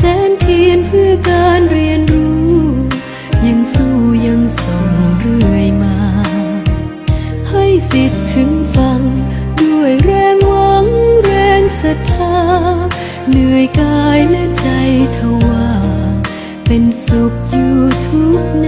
แสนเทียนเพื่อการเรียนรู้ ยังสู้ยังส่งเรื่อยมา ให้สิทธิ์ถึงฟัง ด้วยแรงหวังแรงศรัทธา เหนื่อยกายและใจทว่า เป็นสุขอยู่ทุกนา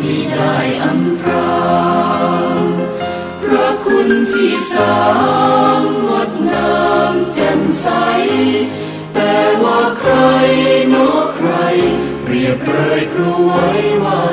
มิได้อำพรางพระคุณที่สามงดงามแจ่มใส แต่ว่าใครโน้ใคร เปรียบเลยครูไว้ว่า